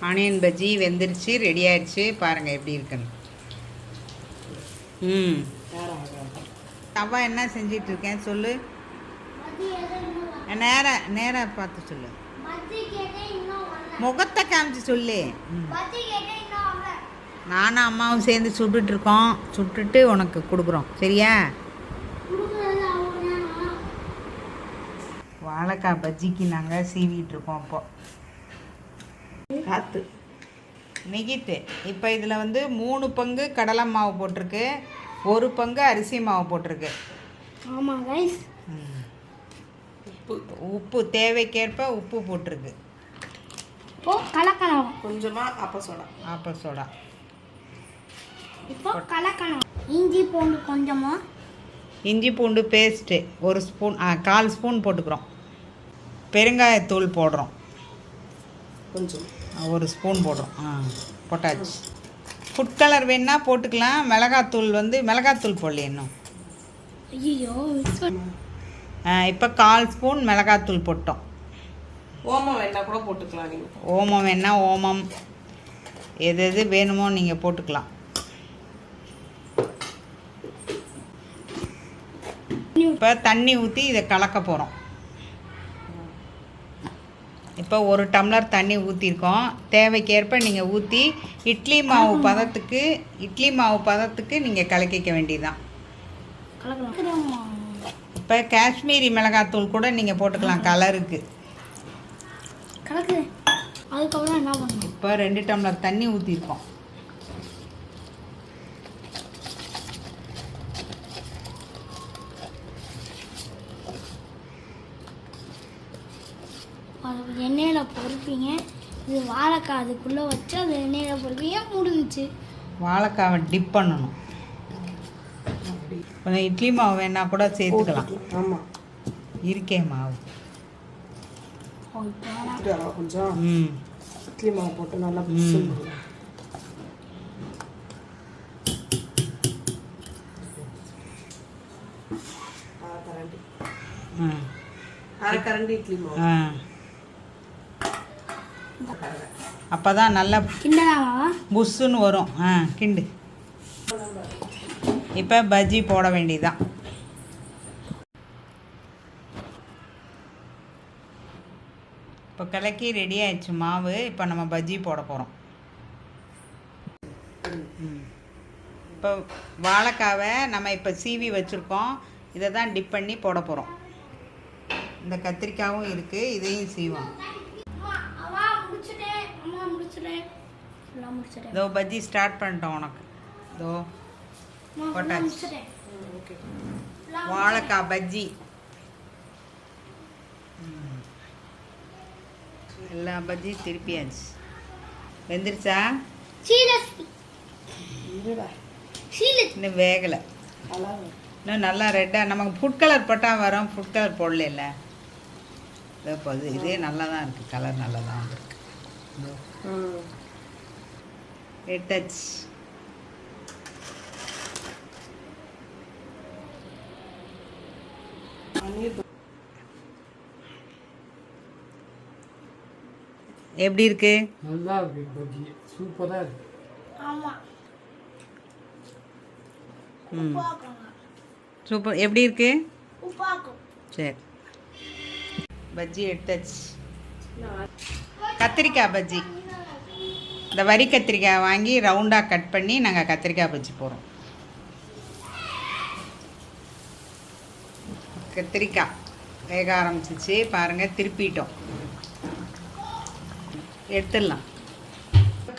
Onion bajji வெந்துருச்சு ready ஆயிடுச்சு. பாருங்கள் எப்படி இருக்குன்னு. ம். தவா என்ன செஞ்சிட்டு இருக்கேன் சொல்லு. நேராக நேராக பார்த்து சொல்லு. முகத்தை காமிச்சு சொல்லு. ம். நானும் அம்மாவும் சேர்ந்து சுட்டுட்டு இருக்கோம் சுட்டுட்டு உனக்கு கொடுக்குறோம். சரியா? வாழைக்காய் பஜ்ஜிக்கு நாங்கள் சீவிட்டு இருக்கோம் அப்போ காத்து. நிகித்து இப்போ இதில் வந்து மூணு பங்கு கடலை மாவு போட்டிருக்கு ஒரு பங்கு அரிசி மாவு போட்டிருக்கு. ஆமாம் கைஸ். உப்பு உப்பு தேவைக்கேற்ப உப்பு போட்டிருக்கு. இப்போ கலக்கணும் கொஞ்சமா அப்ப சோடா. ஆப்ப சோடா. இப்போ கலக்கணும் இஞ்சி பூண்டு கொஞ்சமா. இஞ்சி பூண்டு பேஸ்ட்டு ஒரு ஸ்பூன் கால் ஸ்பூன் போட்டுக்கிறோம். பெருங்காயத்தூள் போடுறோம். கொஞ்சம். ஒரு ஸ்பூன் போடுறோம். ஆ போட்டாச்சு. ஃபுட் கலர் வேணா போட்டுக்கலாம். மிளகாத்தூள் வந்து மிளகாத்தூள் போடல இன்னும். ஐயோ இப்போ கால் ஸ்பூன் மிளகாத்தூள் போட்டோம். ஓமம் வேணா கூட போட்டுக்கலாம் நீங்க. ஓமம் வேணா ஓமம். எது எது வேணுமோ நீங்கள் போட்டுக்கலாம். இப்போ தண்ணி ஊற்றி இதை கலக்க போகிறோம் இப்போ ஒரு டம்ளர் தண்ணி ஊற்றிருக்கோம் தேவைக்கேற்ப நீங்கள் ஊற்றி இட்லி மாவு பதத்துக்கு இட்லி மாவு பதத்துக்கு நீங்கள் கலக்கிக்க வேண்டியதுதான். இப்போ காஷ்மீரி மிளகாத்தூள் கூட நீங்கள் போட்டுக்கலாம் கலருக்கு. இப்போ ரெண்டு டம்ளர் தண்ணி ஊற்றிருக்கோம் அது எண்ணெயில் பொறுப்பீங்க. இது வாழைக்காய் அதுக்குள்ளே வச்சு அது எண்ணெயில் பொறுப்பீங்க. முடிஞ்சிச்சு வாழைக்காவை டிப் பண்ணணும். கொஞ்சம் இட்லி மாவு வேணா கூட சேர்த்துக்கலாம். ஆமா. இருக்கே மாவு. கொஞ்சம். ம். இட்லி மாவு போட்டு நல்லா. அரை கரண்டி. ஆ அரை கரண்டி இட்லி மாவு. ஆ. அப்போ தான் நல்லா புஷ்ஷுன்னு வரும். ஆ கிண்டு. இப்போ பஜ்ஜி போட வேண்டியதுதான். இப்போ கலக்கி ரெடி ஆயிடுச்சு மாவு. இப்போ நம்ம பஜ்ஜி போட போகிறோம் இப்போ வாழைக்காவை நம்ம இப்போ சீவி வச்சுருக்கோம். இதை தான் டிப் பண்ணி போட போகிறோம் இந்த கத்திரிக்காவும் இருக்குது இதையும் சீவோம் முடிச்சிட்டேன் அம்மா முடிச்சிட்டேன் ஃபுல்லாக முடிச்சிட்டேன் இதோ பஜ்ஜி ஸ்டார்ட் பண்ணிட்டோம் உனக்கு. இதோ போட்டாச்சு. வாழைக்காய் பஜ்ஜி. எல்லா பஜ்ஜியும் திருப்பியாச்சு வெந்துருச்சா இன்னும் வேகலை. இன்னும் நல்லா ரெட்டாக நமக்கு ஃபுட் கலர் போட்டால் வரும். ஃபுட் கலர் போடல இதோ போது இதே நல்லா தான் இருக்குது கலர் நல்லா தான் வந்திருக்கு. இதோ ம் எடுத்தாச்சு பன்னீர் தோ- எப்படி இருக்கு? நல்லா இருக்கு பஜ்ஜி. சூப்பராக இருக்கு. ஆமாம் ம். உப்பாக்குங்க சூப்பர். எப்படி இருக்கு? உப்பாக்கும் சரி. பஜ்ஜி எடுத்தாச்சு கத்திரிக்காய் பஜ்ஜி. இந்த வரி கத்திரிக்காய் வாங்கி ரவுண்டாக கட் பண்ணி நாங்கள் கத்திரிக்காய் பஜ்ஜி போகிறோம் கத்திரிக்காய் வேக ஆரம்பிச்சிச்சு. பாருங்கள் திருப்பிட்டோம். எடுத்துடலாம்.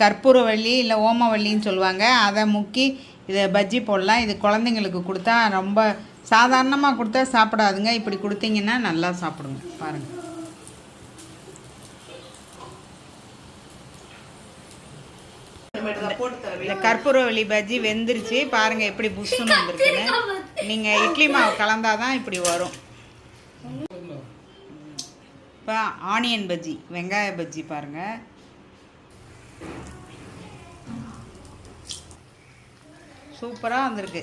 கற்பூரவள்ளி இல்லை ஓமவல்லின்னு சொல்லுவாங்க. அதை முக்கி இதை பஜ்ஜி போடலாம். இது குழந்தைங்களுக்கு கொடுத்தா ரொம்ப சாதாரணமாக கொடுத்தா சாப்பிடாதுங்க. இப்படி கொடுத்தீங்கன்னா நல்லா சாப்பிடுங்க. பாருங்கள் இனிமேட்டு தான் போட்டு தரேன் இந்த கற்பூரவள்ளி பஜ்ஜி வெந்துருச்சு. பாருங்கள் எப்படி புஷ்ஷுன்னு வந்திருக்குன்னு. நீங்கள் இட்லி மாவு கலந்தாதான் இப்படி வரும். இப்போ ஆனியன் பஜ்ஜி வெங்காய பஜ்ஜி பாருங்கள் சூப்பராக வந்திருக்கு.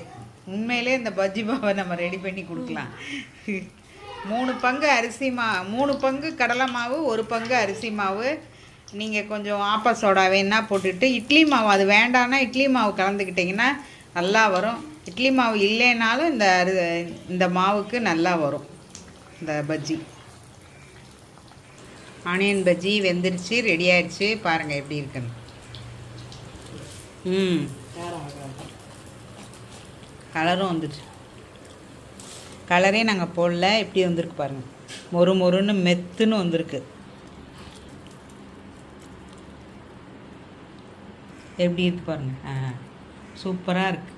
உண்மையிலே இந்த பஜ்ஜி மாவை நம்ம ரெடி பண்ணி கொடுக்கலாம். மூணு பங்கு அரிசி மா மூணு பங்கு கடலை மாவு ஒரு பங்கு அரிசி மாவு. நீங்கள் கொஞ்சம் ஆப்பா சோடா வேணால் போட்டுட்டு இட்லி மாவு அது வேண்டான்னா இட்லி மாவு கலந்துக்கிட்டிங்கன்னா நல்லா வரும். இட்லி மாவு இல்லைனாலும் இந்த அரு- இந்த மாவுக்கு நல்லா வரும். இந்த பஜ்ஜி. ஆனியன் பஜ்ஜி வெந்துருச்சு ரெடி ஆயிடுச்சு. பாருங்கள் எப்படி இருக்குன்னு. ம். கலரும் வந்துடுச்சு கலரே நாங்கள் போடல. எப்படி வந்திருக்கு பாருங்கள் மொறு மொறுன்னு மெத்துன்னு வந்திருக்கு. எப்படி இருக்கு பாருங்க. ஆ சூப்பராக இருக்கு.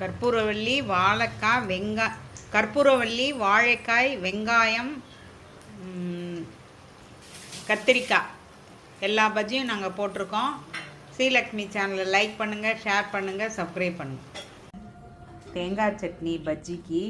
கற்பூரவள்ளி வாழைக்காய் வெங்காய் கற்பூரவள்ளி வாழைக்காய் வெங்காயம் கத்திரிக்காய். எல்லா பஜ்ஜியும் நாங்கள் போட்டிருக்கோம். ஸ்ரீலக்ஷ்மி சேனலை லைக் பண்ணுங்கள் ஷேர் பண்ணுங்கள் சப்ஸ்கிரைப் பண்ணுங்கள் தேங்காய் சட்னி பஜ்ஜிக்கு